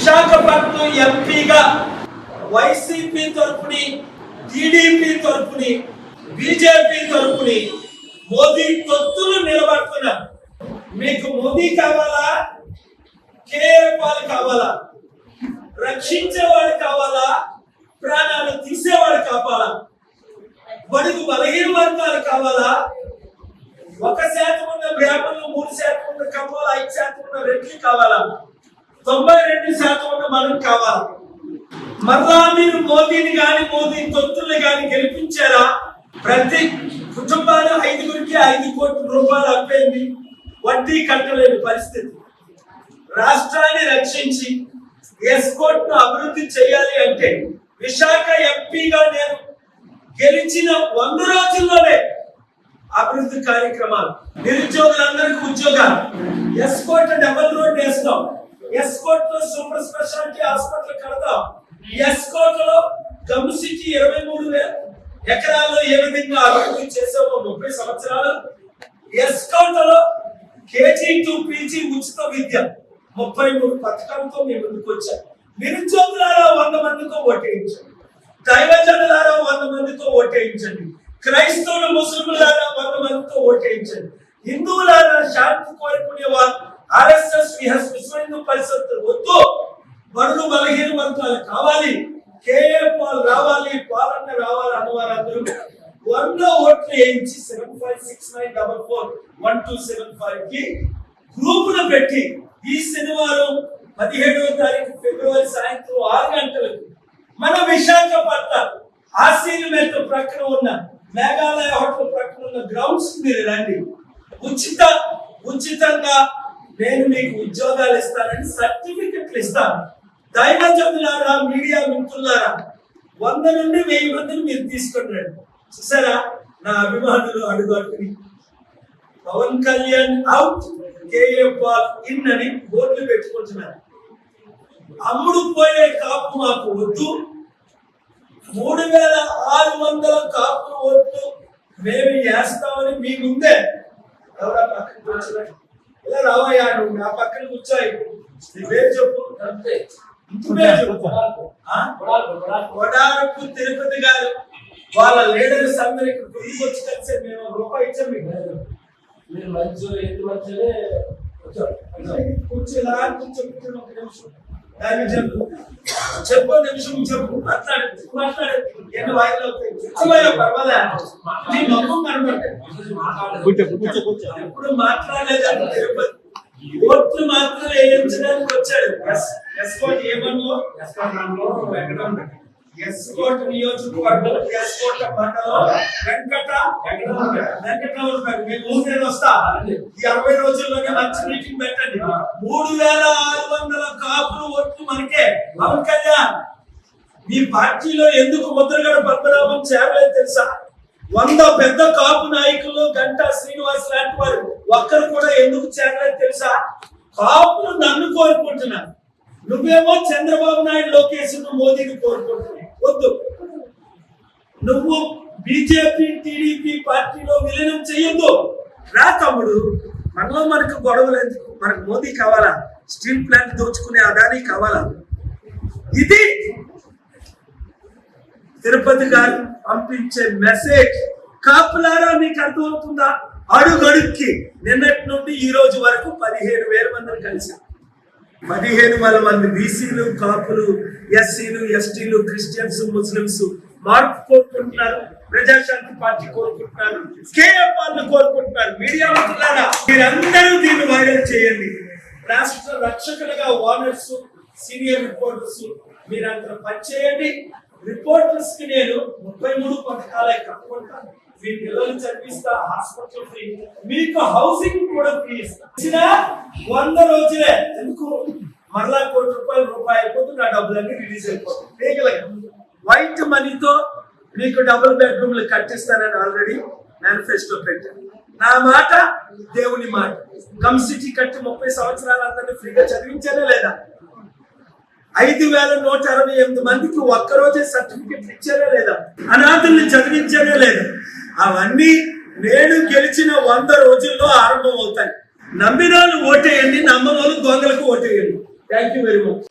విశాఖపట్నం ఎంపీగా వైసీపీ తరపుని టీడీపీ తరపుని బీజేపీ తరపుని మోదీ తొత్తులు నిలబడుతున్నారు. మీకు మోదీ కావాలా? కేఆర్ పాలు కావాలా? రక్షించేవాడు కావాలా? ప్రాణాలు తీసేవాడు కావాలా? బడుగు బలహీన వర్గాలు కావాలా? ఒక శాతం ఉన్న బ్రాహ్మణులు మూడు శాతం ఉన్న కమ్మాలు ఐదు శాతం ఉన్న రెడ్లు కావాలా తొంభై రెండు మనకు కావాలి. మరలా మీరు మోదీని కానీ మోదీ తొత్తుల్ని కానీ గెలిపించారా? ప్రతి కుటుంబాలు ఐదుగురికి ఐదు కోట్ల రూపాయలు అప్పైంది వడ్డీ కట్టలేని పరిస్థితి. రాష్ట్రాన్ని రక్షించి ఎస్కోర్ట్ను అభివృద్ధి చేయాలి అంటే విశాఖ ఎంపీగా నేను గెలిచిన వంద రోజుల్లోనే అభివృద్ధి కార్యక్రమాలు నిరుద్యోగులందరికీ ఉద్యోగాలు ఎస్కోట్ డబల్ రోడ్ వేస్తాం హాస్పిటల్ కడతాం. ఎస్కోట్లో ఇరవై మూడు వేల ఎకరాల్లో ఏ విధంగా అభివృద్ధి చేసామో ముప్పై సంవత్సరాలు. ఎస్కోట్లో కేజీ టు పీజీ ఉచిత విద్య ముప్పై మూడు పథకాలతో మేము ముందుకు వచ్చాం. నిరుద్యోగులారా వంద మందితో ఓటేయించండి. దైవజనులారా వంద మందితో ఓటేయించండి. క్రైస్తవులు ముస్లింలారా వంద మందితో ఓటేయించండి. హిందువులారా శాంతి కోరుకునే వారు బలహీన కావాలి. కేఏ పాల్ రావాలి పాలన రావాలి అన్నవారు అందరూ. వన్లో ఓట్లు వేయించి seven five six nine double four one two seven ఫైవ్కి గ్రూపులు పెట్టి ఈ శనివారం పదిహేడవ తారీఖు ఫిబ్రవరి సాయంత్రం ఆరు గంటలకు మన విశాఖపట్నం ఆశీర్వేద ప్రక్కన ఉన్న మేఘాలయ హోటల్ ప్రక్కన ఉన్న గ్రౌండ్స్ మీరు రండి. ఉచిత ఉచితంగా నేను మీకు ఉద్యోగాలు ఇస్తానని సర్టిఫికెట్లు ఇస్తాను. దైవజనులారా మీడియా మిత్రులారా వంద నుండి వెయ్యి మందిని మీరు తీసుకున్నాడు. చూసారా? నా అభిమానులు అడుగు అడుగుని Pawan Kalyan out K A in అని బోర్డులు పెట్టుకుంటున్నారు. అమ్ముడు పోయే కాపు మాకు వద్దు. మూడు వేల ఆరు వందల కాపు ఓట్లు మేము వేస్తామని మీ ముందే ఎవరా పక్కన ఇలా రావయ్యా నువ్వు నా పక్కన కూర్చోయి నీ పేరు చెప్పు. అంతే. కొడారపు తిరుపతి గారు వాళ్ళ లీడర్స్ అందరూ ఇక్కడ గుడికి వచ్చి కలిసి మేము రూపాయి ఇచ్చాం మీకు. మీరు మంచి ఎంత మంచిదే వచ్చారు కూర్చో ఇలా కూర్చో ఒక నిమిషం. దాన్ని చెప్పు. చెప్పు నిమిషం చెప్పు. మాట్లాడు మాట్లాడు. ఎన్ని వాయిదాలు అవుతాయి కూర్చోవయ్యా, పర్వాలే. నీ మొహం ఎప్పుడు మాట్లాడలేదని తిరుపతి. ఓట్లు మాత్రం వేయించడానికి వచ్చాడు. ఎస్ ఎస్ కోట్ ఏమన్నా ఎస్ కోట్ నియోజకవర్గం ఎస్ కోట మండలం వెంకట వెంకటరావు మీ ఊరు నేను వస్తా. ఈ అరవై రోజుల్లోనే మంచి మీటింగ్ పెట్టండి. మూడు వేల ఆరు వందల కాపులు ఓట్లు మనకే. పవన్ కళ్యాణ్ మీ పార్టీలో ఎందుకు ముద్రగడ పద్మనాభం చేరలేదు తెలుసా? వంద పెద్ద కాపు నాయకులు గంటా శ్రీనివాస్ లాంటి వారు ఒక్కరు కూడా ఎందుకు చేరలేదు తెలుసా? కాపులు నన్ను కోరుకుంటున్నారు. నువ్వేమో చంద్రబాబు నాయుడు లోకేష్ మోదీని కోరుకుంటున్నావు. వద్దు. నువ్వు బీజేపీ టీడీపీ పార్టీలో విలీనం చేయొద్దు రా తమ్ముడు. మనలో మనకు గొడవలు ఎందుకు? మనకు మోదీ కావాలా? స్టీల్ ప్లాంట్ దోచుకునే అదానీ కావాలా? ఇది తిరుపతి గారు పంపించే మెసేజ్. కాపులారా మీకు అర్థమవుతుందా? అడుగడుక్కి నిన్నటి నుండి ఈ రోజు వరకు పదిహేను వేల మందిని కలిశారు పదిహేను వేల మంది బీసీలు కాపులు ఎస్సీలు ఎస్టీలు క్రిస్టియన్స్ ముస్లిమ్స్ మార్పు కోరుకుంటున్నారు. ప్రజాశాంతి పార్టీ కోరుకుంటున్నారు. కేఎఫ్ వాళ్ళు కోరుకుంటున్నారు. మీడియా మిత్రులారా మీరందరూ దీన్ని వైరల్ చేయండి. రాష్ట్ర రక్షకులుగా వార్నర్స్ సీనియర్ రిపోర్టర్స్ మీరందరూ పనిచేయండి. రిపోర్టర్స్కి నేను ముప్పై మూడు పథకాలే కట్టుకుంటాను. మీ పిల్లలు చదివిస్తా హాస్పిటల్ ఫ్రీ మీకు హౌసింగ్ కూడా ఫ్రీ ఇస్తా. వంద రోజులే. ఎందుకు? మరలా కోటి రూపాయలు రూపాయి అయిపోతుంది నా డబ్బులన్నీ రిలీజ్ అయిపోతుంది. లీగల్గా వైట్ మనీతో మీకు డబుల్ బెడ్రూమ్లు కట్టిస్తానని ఆల్రెడీ మేనిఫెస్టో పెట్టాను నా మాట దేవుని మాట. కమ్ సిటీ కట్టి ముప్పై సంవత్సరాలు అందరినీ ఫ్రీగా చదివించారా లేదా? ఐదు వేల నూట అరవై ఎనిమిది మందికి ఒక్కరోజే సర్టిఫికెట్ ఇచ్చారా లేదా? అనాథుల్ని చదివించారా లేదా? అవన్నీ నేను గెలిచిన వంద రోజుల్లో ఆరంభం అవుతాయి నమ్మిన వాళ్ళు ఓటేయండి నమ్మని వాళ్ళు దొంగలకు ఓటేయండి. Thank you very much